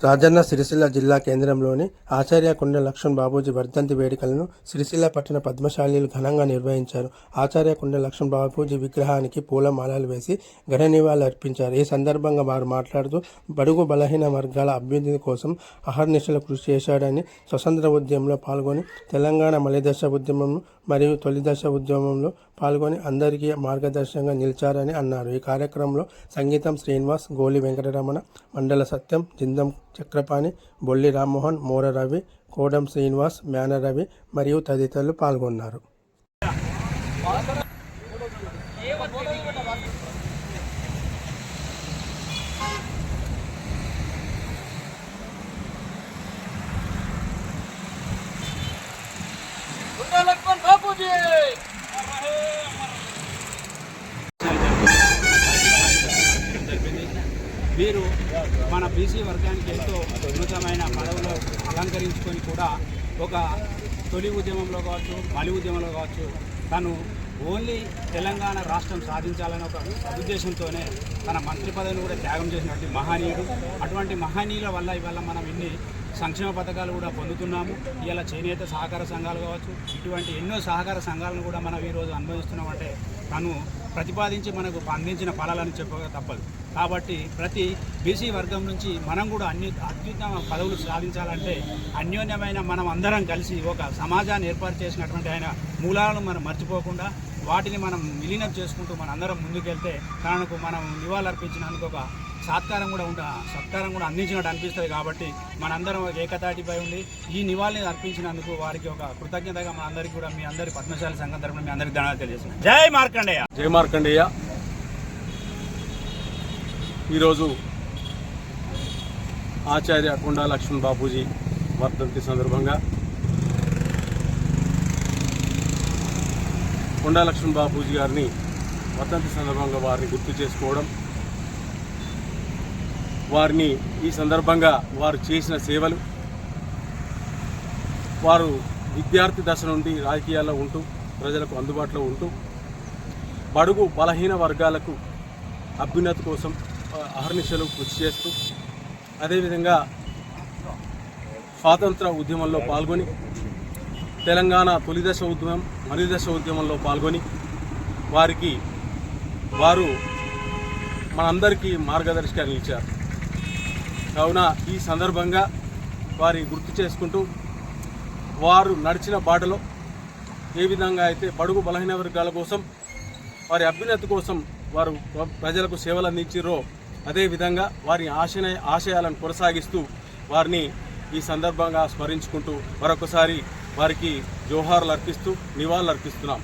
రాజన్న సిరిసిల్ల జిల్లా కేంద్రంలోని ఆచార్య కుండ లక్ష్మణ్ బాబూజీ వర్ధంతి వేడుకలను సిరిసిల్ల పట్టణ పద్మశాలీలు ఘనంగా నిర్వహించారు. ఆచార్య కుండ లక్ష్మణ్ బాబూజీ విగ్రహానికి పూలమాలలు వేసి ఘన నివాళులు అర్పించారు. ఈ సందర్భంగా వారు మాట్లాడుతూ బడుగు బలహీన వర్గాల అభ్యున్నతి కోసం అహర్నిశలు కృషి చేశాడని స్వతంత్ర ఉద్యమంలో పాల్గొని తెలంగాణ మలిదశ ఉద్యమం మరియు తొలిదశ ఉద్యమంలో పాల్గొని అందరికీ మార్గదర్శకంగా నిలిచారని అన్నారు. ఈ కార్యక్రమంలో సంగీతం శ్రీనివాస్ గోలి వెంకటరమణ మండల సత్యం జిందం చక్రపాణి బొల్లి రామ్మోహన్ మోర రవి కోడం శ్రీనివాస్ మేన రవి మరియు తదితరులు పాల్గొన్నారు. లక్ష్మణ్ మన బీసీ వర్గానికి ఎంతో ఉన్నతమైన పదవులు అలంకరించుకొని కూడా ఒక తొలి ఉద్యమంలో కావచ్చు మలి ఉద్యమంలో కావచ్చు తను ఓన్లీ తెలంగాణ రాష్ట్రం సాధించాలని ఒక ఉద్దేశంతోనే తన మంత్రి పదవిని కూడా త్యాగం చేసినటువంటి మహనీయుడు. అటువంటి మహనీయుల వల్ల ఇవాళ మనం ఇన్ని సంక్షేమ పథకాలు కూడా పొందుతున్నాము. ఇలా చేనేత సహకార సంఘాలు కావచ్చు ఇటువంటి ఎన్నో సహకార సంఘాలను కూడా మనం ఈరోజు అనుభవిస్తున్నామంటే తను ప్రతిపాదించి మనకు అందించిన ఫలాలని చెప్పక తప్పదు. కాబట్టి ప్రతి బీసీ వర్గం నుంచి మనం కూడా అన్ని అత్యుత్తమ పదవులు సాధించాలంటే అన్యోన్యమైన మనం అందరం కలిసి ఒక సమాజాన్ని ఏర్పాటు చేసినటువంటి ఆయన మూలాలను మనం మర్చిపోకుండా వాటిని మనం విలీనం చేసుకుంటూ మన అందరం ముందుకెళ్తే తనకు మనం నివాళులర్పించినందుకు ఒక సత్కారం కూడా ఉండ సత్కారం కూడా అందించినట్టు అనిపిస్తుంది కాబట్టి మనందరం ఒక ఏకతాటిపై ఉండి ఈ నివాళిని అర్పించినందుకు వారికి ఒక కృతజ్ఞతగా మనందరికీ కూడా మీ అందరి పద్మశాలి సంఘం తరపున మీ అందరికీ ధన్యవాదాలు తెలియజేస్తున్నాం. జై మార్కండేయ. జై మార్కండేయ. ఈరోజు ఆచార్య కొండా లక్ష్మణ్ బాపూజీ వర్ధంతి సందర్భంగా కొండా లక్ష్మణ్ బాపూజీ గారిని వర్ధంతి సందర్భంగా వారిని గుర్తు చేసుకోవడం వారిని ఈ సందర్భంగా వారు చేసిన సేవలు వారు విద్యార్థి దశ నుండి రాజకీయాల్లో ఉంటూ ప్రజలకు అందుబాటులో ఉంటూ బడుగు బలహీన వర్గాలకు అభ్యున్నతి కోసం అహర్నిశలు కృషి చేస్తూ అదేవిధంగా స్వాతంత్ర ఉద్యమంలో పాల్గొని తెలంగాణ తొలిదశ ఉద్యమం మలిదశ ఉద్యమంలో పాల్గొని వారికి వారు మనందరికీ మార్గదర్శిగా నిలిచారు కావున ఈ సందర్భంగా వారి గుర్తు చేసుకుంటూ వారు నడిచిన బాటలో ఏ విధంగా అయితే బడుగు బలహీన వర్గాల కోసం వారి అభ్యున్నతి కోసం వారు ప్రజలకు సేవలు అందించారో అదేవిధంగా వారి ఆశయ ఆశయాలను కొనసాగిస్తూ వారిని ఈ సందర్భంగా స్మరించుకుంటూ మరొకసారి వారికి జోహార్లు అర్పిస్తూ నివాళులు అర్పిస్తున్నాం